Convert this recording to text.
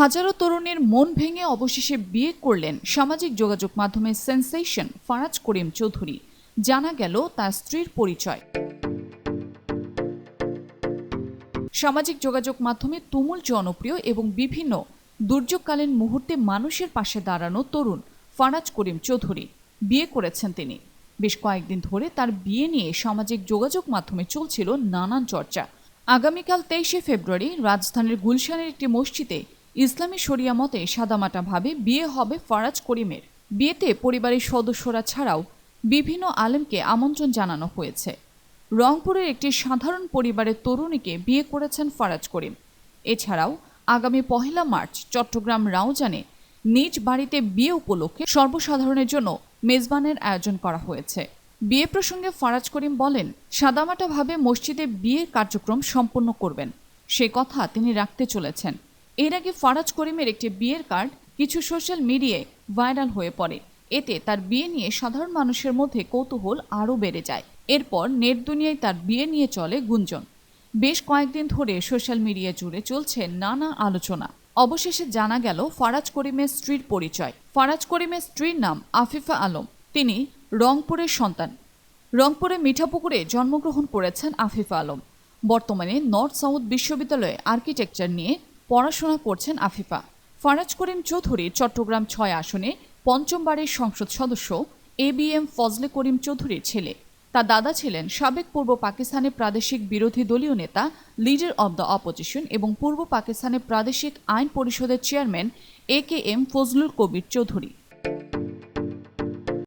হাজারো তরুণীর মন ভেঙে অবশেষে বিয়ে করলেন সামাজিক যোগাযোগ মাধ্যমে সেন্সেশন ফারাজ করিম চৌধুরী। জানা গেল তার স্ত্রীর পরিচয়। সামাজিক যোগাযোগ মাধ্যমে তুমুল জনপ্রিয় এবং বিভিন্ন দুর্যোগকালীন মুহূর্তে মানুষের পাশে দাঁড়ানো তরুণ ফারাজ করিম চৌধুরী। বিয়ে করেছেন তিনি। বেশ কয়েকদিন ধরে তার বিয়ে নিয়ে সামাজিক যোগাযোগ মাধ্যমে চলছিল নানান চর্চা। আগামীকাল তেইশে ফেব্রুয়ারি রাজধানীর গুলশানের একটি মসজিদে ইসলামী শরিয়া মতে সাদামাটাভাবে বিয়ে হবে ফারাজ করিমের। বিয়েতে পরিবারের সদস্যরা ছাড়াও বিভিন্ন আলেমকে আমন্ত্রণ জানানো হয়েছে। রংপুরের একটি সাধারণ পরিবারের তরুণীকে বিয়ে করেছেন ফারাজ করিম। এছাড়াও আগামী পহেলা মার্চ চট্টগ্রাম রাউজানে নিজ বাড়িতে বিয়ে উপলক্ষে সর্বসাধারণের জন্য মেজবানের আয়োজন করা হয়েছে। বিয়ে প্রসঙ্গে ফারাজ করিম বলেন সাদামাটাভাবে মসজিদে বিয়ের কার্যক্রম সম্পন্ন করবেন। সে কথা তিনি রাখতে চলেছেন। এর আগে ফারাজ করিমের একটি বিয়ের কার্ড কিছু সোশ্যাল মিডিয়ায় ভাইরাল হয়ে পড়ে। এতে তার বিয়ে নিয়ে সাধারণ মানুষের মধ্যে কৌতূহল আরও বেড়ে যায়। এরপর নেট দুনিয়ায় তার বিয়ে নিয়ে চলে গুঞ্জন। বেশ কয়েকদিন ধরে সোশ্যাল মিডিয়া জুড়ে চলছে নানা আলোচনা। অবশেষে জানা গেল ফারাজ করিমের স্ত্রীর পরিচয়। ফারাজ করিমের স্ত্রীর নাম আফিফা আলম। তিনি রংপুরের সন্তান। রংপুরে মিঠাপুকুরে জন্মগ্রহণ করেছেন আফিফা আলম। বর্তমানে নর্থ সাউথ বিশ্ববিদ্যালয়ে আর্কিটেকচার নিয়ে পড়াশোনা করছেন আফিফা। ফারাজ করিম চৌধুরী চট্টগ্রাম ছয় আসনে পঞ্চমবারের সংসদ সদস্য, A B M Fazle Karim চৌধুরীর ছেলে। তার দাদা ছিলেন সাবেক পূর্ব পাকিস্তানের প্রাদেশিক বিরোধী দলীয় নেতা, লিডার অব দ্য অপোজিশন এবং পূর্ব পাকিস্তানের প্রাদেশিক আইন পরিষদের chairman A K M Fazlul Kabir Chowdhury.